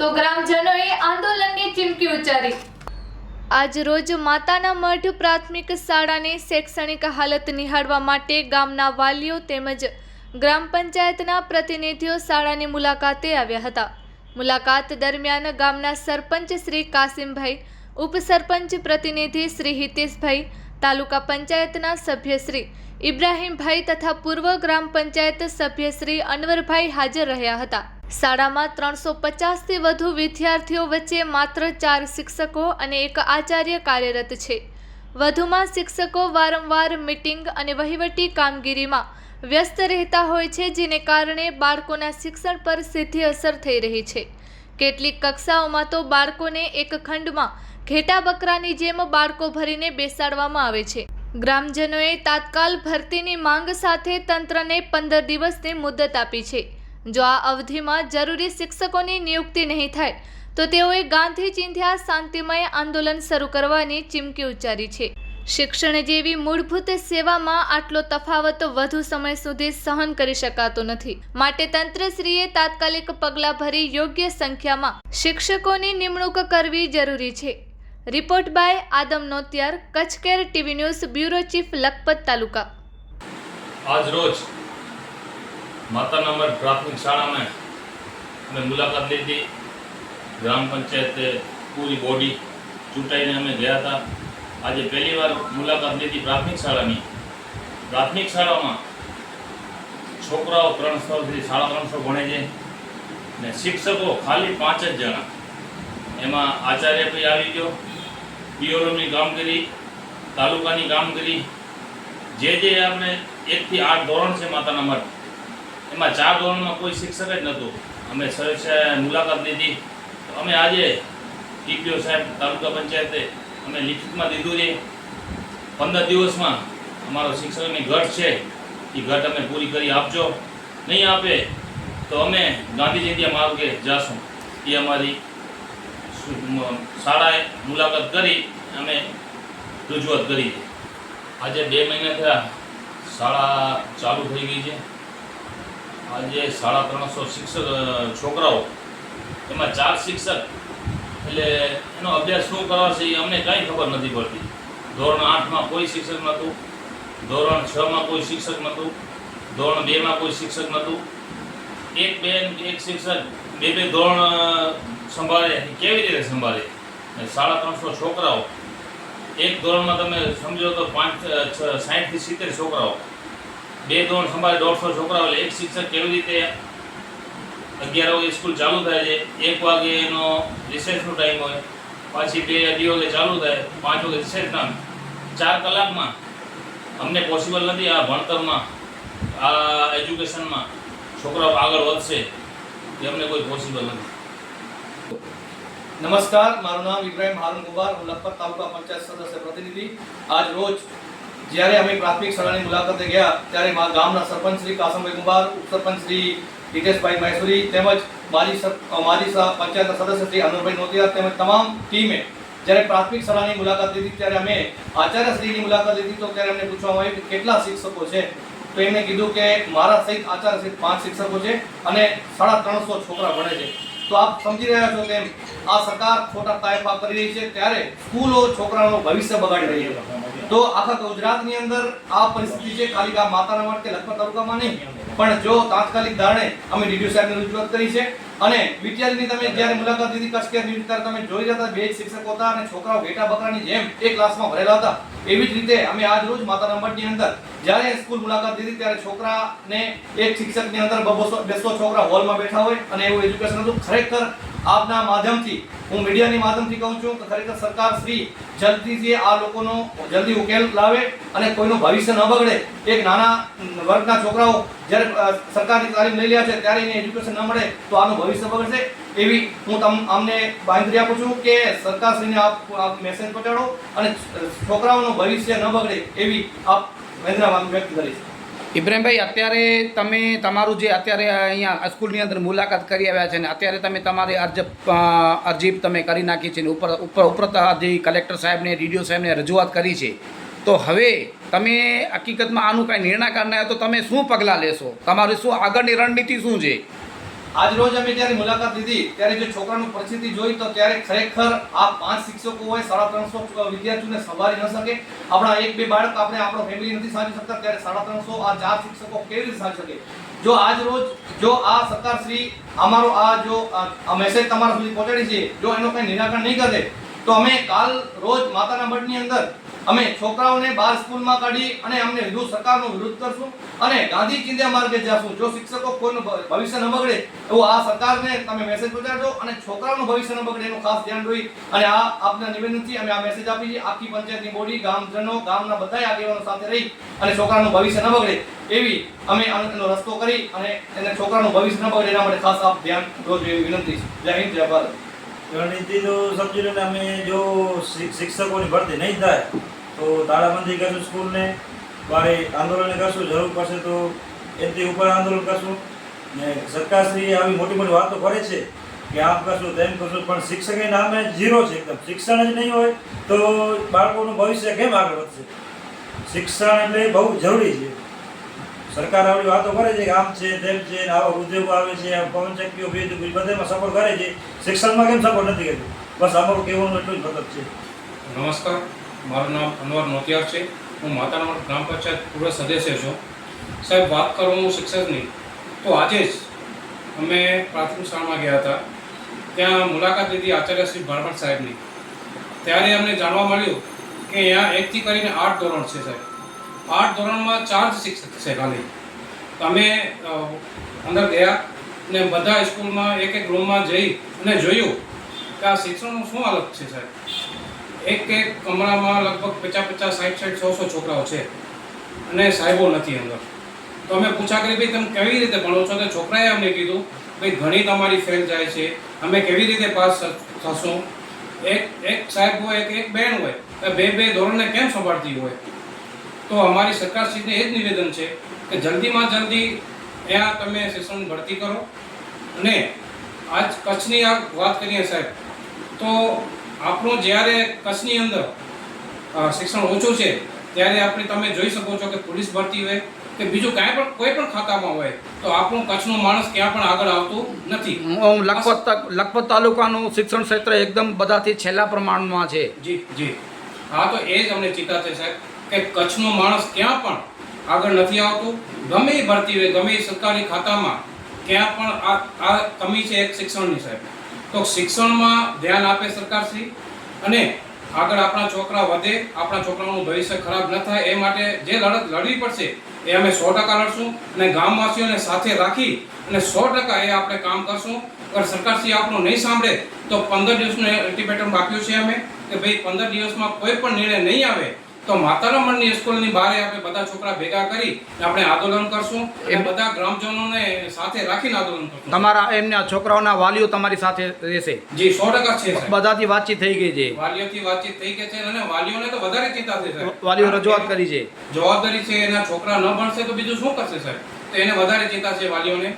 તો ગ્રામજનોએ આંદોલનની ચીમકી ઉચ્ચારી. આજ રોજ માતાના મઢ પ્રાથમિક શાળાની શૈક્ષણિક હાલત નિહાળવા માટે ગામના વાલીઓ તેમજ ગ્રામ પંચાયતના પ્રતિનિધિઓ શાળાની મુલાકાતે આવ્યા હતા. મુલાકાત દરમિયાન ગામના સરપંચ શ્રી કાસિમભાઈ, ઉપસરપંચ પ્રતિનિધિ શ્રી હિતેશભાઈ, તાલુકા પંચાયતના સભ્યશ્રી ઇબ્રાહીમભાઈ તથા પૂર્વ ગ્રામ પંચાયત સભ્યશ્રી અનવરભાઈ હાજર રહ્યા હતા. શાળામાં ત્રણસો પચાસથી વધુ વિદ્યાર્થીઓ વચ્ચે માત્ર ચાર શિક્ષકો અને એક આચાર્ય કાર્યરત છે. વધુમાં શિક્ષકો વારંવાર મીટિંગ અને વહીવટી કામગીરીમાં વ્યસ્ત રહેતા હોય છે, જેને કારણે બાળકોના શિક્ષણ પર સીધી અસર થઈ રહી છે. કેટલીક કક્ષાઓમાં તો બાળકોને એક ખંડમાં ઘેટા બકરાની જેમ બાળકો ભરીને બેસાડવામાં આવે છે. ગ્રામજનોએ તાત્કાલ ભરતીની માંગ સાથે તંત્રને પંદર દિવસની મુદત આપી છે. જો આ અવધિમાં જરૂરી શિક્ષકોની નિયુક્તિ નહીં થાય, તો તેઓએ ગાંધી ચિંધ્યા શાંતિમય આંદોલન શરૂ કરવાની ચીમકી ઉચ્ચારી છે. શિક્ષણ જેવી મૂળભૂત સેવામાં આટલો તફાવત વધુ સમય સુધી સહન કરી શકાતો નથી. માટે તંત્રશ્રીએ તાત્કાલિક પગલાં ભરી યોગ્ય સંખ્યામાં શિક્ષકોની નિમણૂક કરવી જરૂરી છે. Report by Adam Notiyar Kutch care TV news, bureau chief Lakhpat taluka. આજ રોજ માતાના મઢ પ્રાથમિક શાળામાં અમે મુલાકાત લીધી. ગ્રામ પંચાયતે પૂરી બોડી ચૂંટાઈને અમે ગયા હતા. આજે પહેલી વાર મુલાકાત લીધી પ્રાથમિક શાળાની. પ્રાથમિક શાળામાં છોકરાઓ ત્રણસોથી સાડા ત્રણસો ભણે છે ને શિક્ષકો ખાલી પાંચ જ જણા. એમાં આચાર્ય ભાઈ આવી ગયો પીઓરોની કામગીરી, તાલુકાની કામગીરી. જે જે આપણે એકથી આઠ ધોરણ છે માતાના મઠ એમાં ચાર ધોરણમાં કોઈ શિક્ષક જ નહોતું. અમે સર મુલાકાત લીધી. અમે આજે ટીપીઓ સાહેબ તાલુકા પંચાયતે અમે લિખિતમાં દીધું છે. પંદર દિવસમાં અમારો શિક્ષકની ઘટ છે. એ ઘટ અમે પૂરી કરી આપજો. નહીં આપે તો અમે ગાંધી માર્ગે જાશું. એ અમારી શાળાએ મુલાકાત કરી અમે રજૂઆત કરી. આજે બે મહિના થયા. શાળા ચાલુ થઈ ગઈ છે. આજે સાડા ત્રણસો શિક્ષક છોકરાઓ. એમાં ચાર શિક્ષક. એટલે એનો અભ્યાસ શું કરવા છે એ અમને કાંઈ ખબર નથી પડતી. ધોરણ આઠમાં કોઈ શિક્ષક નહોતું. ધોરણ છમાં કોઈ શિક્ષક નહોતું. ધોરણ બેમાં કોઈ શિક્ષક નહોતું. એક બેન, એક શિક્ષક. બે બે ધોરણ સંભાળે. કેવી રીતે સંભાળે? સાડા ત્રણસો છોકરાઓ. એક ધોરણમાં તમે સમજો તો પાંચ સાઠથી સિત્તેર છોકરાઓ. બે, ત્રણ સંભાળે દોઢસો છોકરાઓ એક શિક્ષક કેવી રીતે અગિયાર વાગે સ્કૂલ ચાલુ થાય છે? એક વાગે એનો રિસેસનો ટાઈમ હોય. પાછી બે અઢી વાગે ચાલુ થાય. પાંચ વાગે રિસેસ ટાઈમ ચાર કલાકમાં અમને પોસિબલ નથી આ ભણતરમાં, આ એજ્યુકેશનમાં છોકરાઓ આગળ વધશે. એ અમને કોઈ પોસિબલ નથી. નમસ્કાર, મારું નામ ઇબ્રાહિમ હારૂન ગુબાર હું લખપત તાલુકા પંચાયત સદસ્ય પ્રતિનિધિ. આજ રોજ જ્યારે અમે પ્રાથમિક શાળાની મુલાકાતે ગયા, ત્યારે ગામના સરપંચ શ્રી કાસમભાઈ કુંભાર, ઉપસરપંચ શ્રી હિતેશભાઈ મહેસુરી તેમજ માજી મારી સહ પંચાયતના સદસ્ય શ્રી અનુરભાઈ નોતિયા તેમજ તમામ ટીમે જ્યારે પ્રાથમિક શાળાની મુલાકાત લીધી, ત્યારે અમે આચાર્યશ્રીની મુલાકાત લીધી. તો ત્યારે અમને પૂછવામાં આવ્યું કે કેટલા શિક્ષકો છે? તો એમણે કીધું કે મારા સહિત આચાર્ય સહિત પાંચ શિક્ષકો છે અને સાડા ત્રણસો છોકરા ભણે છે. તો આપ સમજી રહ્યા છો તેમ આ સરકાર ખોટા તાયફા કરી રહી છે. ત્યારે સ્કૂલો, છોકરાઓનું ભવિષ્ય બગાડી રહી છે. તો આખા ગુજરાતની અંદર આ પરિસ્થિતિ છે. ખાલી આ માતાના મઠ કે લખપત તાલુકામાં નહીં? પણ જો તાત્કાલિક ધોરણે અમે ડીડીઓ સાહેબને રજૂઆત કરી છે અને વિદ્યાર્થીની તમે જ્યારે મુલાકાત લીધી કચ્છ કેર ન્યૂઝ ત્યારે તમે જોઈ રહ્યા હતા, બે જ શિક્ષકો હતા અને છોકરાઓ ઘેટા બકરાની જેમ એક ક્લાસમાં ભરેલા હતા. એવી જ રીતે અમે આજ રોજ માતાના મઠની અંદર, જ્યારે સ્કૂલ મુલાકાત લીધી ત્યારે છોકરાને એક શિક્ષકની અંદર બેસો છોકરા હોલમાં બેઠા હોય અને એવું એજ્યુકેશન હતું. ખરેખર આપના માધ્યમથી હું મીડિયાની માધ્યમથી કહું છું કે ખરેખર સરકાર શ્રી જલ્દીથી આ લોકોનો જલ્દી ઉકેલ લાવે અને કોઈનું ભવિષ્ય ન બગડે. એક નાના વર્ગના છોકરાઓ જ્યારે સરકારની તાલીમ લઈ રહ્યા છે ત્યારે એને એજ્યુકેશન ન મળે તો આનું ભવિષ્ય બગડશે. એવી હું તમ, અમને બાંધરી આપું છું કે સરકારશ્રીને આપ મેસેજ પહોંચાડો અને છોકરાઓનું ભવિષ્ય ન બગડે એવી આપ મહેન્દ્રા વ્યક્ત કરીશ. ઇબ્રાહીમભાઈ, અત્યારે તમે તમારું જે અત્યારે અહીંયા સ્કૂલની અંદર મુલાકાત કરી આવ્યા છે ને, અત્યારે તમે તમારી અરજ અરજી તમે કરી નાખી છે ને, ઉપર ઉપર ઉપરત અધિ કલેક્ટર સાહેબને, ડીડીઓ સાહેબને રજૂઆત કરી છે. તો હવે તમે હકીકતમાં આનું કાંઈ નિર્ણય કરનાર તો તમે શું પગલાં લેશો? તમારી શું આગળની રણનીતિ શું છે? આજ રોજ અમે જ્યારે મુલાકાત લીધી. ત્યારે જે છોકરાનું પરિસ્થિતિ જોઈ તો ત્યારે ખરેખર આ પાંચ શિક્ષકો હોય, સાડા ત્રણસો વિદ્યાર્થીઓને સંભાળી ન શકે. આપણા એક બે બાળક આપણે આપણો ફેમિલી નથી સાંભળી શકતા, ત્યારે સાડા ત્રણસો આ ચાર શિક્ષકો કેવી રીતે સાંભળી શકે? જો આજ રોજ, જો આ સરકાર શ્રી અમારો આ જો મેસેજ તમારા સુધી પહોંચાડી છે, જો એનો કંઈ નિરાકરણ નહીં કરે તો અમે કાલ રોજ માતાના મઠની અંદર અમે છોકરાઓને બાર સ્કૂલમાં કાઢી અને અમને વિરુદ્ધ સરકારનો વિરોધ કરશું અને ગાંધી ચિંધ્યા માર્ગે જશું. જો શિક્ષકો કોઈનું ભવિષ્ય ન બગડે, એવું આ સરકારને તમે મેસેજ પહોંચાડજો અને છોકરાઓનું ભવિષ્ય ન બગડે એનું ખાસ ધ્યાન રહી. અને આ આપના નિવેદનથી અમે આ મેસેજ આપી છે આખી પંચાયતની બોડી ગામજનો, ગામના બધાય આગેવાનો સાથે રહી અને છોકરાનું ભવિષ્ય ન બગડે એવી અમે એનો રસ્તો કરી અને એને છોકરાનું ભવિષ્ય ન બગડે એના માટે ખાસ આપ ધ્યાન દોરજો એવી વિનંતી છે. જય હિન્દ, જય ભારત. રણનીતિ તો સમજી લો ને અમે જો શિક્ષકોની ભરતી નહીં થાય, તો તાળાબંધી કરશું સ્કૂલને, બારે આંદોલન કરશું, જરૂર પડશે તો એથી ઉપર આંદોલન કરશું. ને સરકારશ્રી આવી મોટી મોટી વાતો કરે છે કે આમ કરશું, તેમ કરશું, પણ શિક્ષકે નામે ઝીરો છે એકદમ. શિક્ષણ જ નહીં હોય તો બાળકોનું ભવિષ્ય કેમ આગળ વધશે? શિક્ષણ એટલે બહુ જરૂરી છે. સરકાર આવડી વાતો કરે છે કે આમ છે, તેમ છે આવા ઉદ્યોગો આવે છે આ પવનચક્કીઓ ભેજ બધામાં સપોર્ટ કરે છે. શિક્ષણમાં કેમ સપોર્ટ નથી કરતું બસ અમારું કહેવાનું એટલું જ મતલબ છે. નમસ્કાર. મારું નામ અનવર નોતિયાર છે. હું માતાના ગ્રામ પંચાયત પૂર્વ સદસ્ય છું. સાહેબ, વાત કરું હું શિક્ષકની. તો આજે જ અમે પ્રાથમિક શાળામાં ગયા હતા. ત્યાં મુલાકાત લીધી આચાર્ય શ્રી ભારભટ સાહેબની. ત્યારે અમને જાણવા મળ્યું કે અહીંયા એકથી કરીને આઠ ધોરણ છે, સાહેબ. આઠ ધોરણમાં ચાર શિક્ષક છે ખાલી. અમે અંદર ગયા ને બધા સ્કૂલમાં એક એક રૂમમાં જઈ અને જોયું કે આ શિક્ષણનું શું અલગ છે સાહેબ? એક એક કમરામાં લગભગ પચાસ પચાસ, સાઠ સાઠ, સો સો છોકરાઓ છે અને સાહેબો નથી અંદર. તો અમે પૂછા કરી, ભાઈ, તમે કેવી રીતે ભણો છો? તો છોકરાએ અમને કીધું, ભાઈ, ઘણી તમારી ફેલ જાય છે. અમે કેવી રીતે પાસ થશું એક એક સાહેબ હોય, એક એક બહેન હોય. બે બે ધોરણને કેમ સંભાળતી હોય? તો અમારી સરકારશ્રીને એ જ નિવેદન છે કે જલ્દીમાં જલ્દી ત્યાં તમે શિક્ષણ ભરતી કરો. અને આજ કચ્છની આ વાત કરીએ સાહેબ તો આપણું જ્યારે કચ્છની અંદર શિક્ષણ ઓછું છે ત્યારે આપણે તમે જોઈ શકો છો કે પોલીસ ભરતી હોય કે બીજું કાંઈ પણ કોઈ પણ ખાતામાં હોય તો આપણું કચ્છનો માણસ ક્યાં પણ આગળ આવતું નથી. હું લખપત લખપત તાલુકાનું શિક્ષણ ક્ષેત્ર એકદમ બધાથી છેલ્લા પ્રમાણમાં છે. જી જી. હા તો એ જ અમને ચિંતા છે સાહેબ. કે કચ્છનો માણસ ક્યાં પણ આગળ નથી આવતું, ગમે એ ભરતી હોય, ગમે એ સરકારી ખાતામાં, ક્યાં પણ આ આ કમી છે એક શિક્ષણની સાહેબ. તો શિક્ષણમાં ધ્યાન આપે સરકારશ્રી અને આગળ આપણા છોકરા વધે, આપણા છોકરાઓનું ભવિષ્ય ખરાબ ન થાય, એ માટે જે લડત લડવી પડશે, એ અમે સો ટકા લડશું અને ગામવાસીઓને સાથે રાખી અને સો ટકા એ આપણે કામ કરશું. અગર સરકારશ્રી આપણું નહીં સાંભળે, તો પંદર દિવસનું અલ્ટિમેટમ આપ્યું છે અમે, કે ભાઈ પંદર દિવસમાં કોઈ પણ નિર્ણય નહીં આવે તો માતાના મનની સ્કૂલની બારે આપણે બધા છોકરા ભેગા કરી આપણે આંદોલન કરશું એ બધા ગ્રામજનોને સાથે રાખીને આંદોલન કરશું. તમારા એમના છોકરાઓના વાલીઓ તમારી સાથે રહેશે. જી સો ટકા છે બધાથી વાતચીત થઈ ગઈ છે. વાલીઓથી વાતચીત થઈ ગઈ છે અને વાલીઓને તો વધારે ચિંતા છે સાહેબ. વાલીઓ રજૂઆત કરી છે. જવાબદારી છે એના છોકરા ન ભણશે તો બીજું શું કરશે સાહેબ? તો એને વધારે ચિંતા છે વાલીઓને.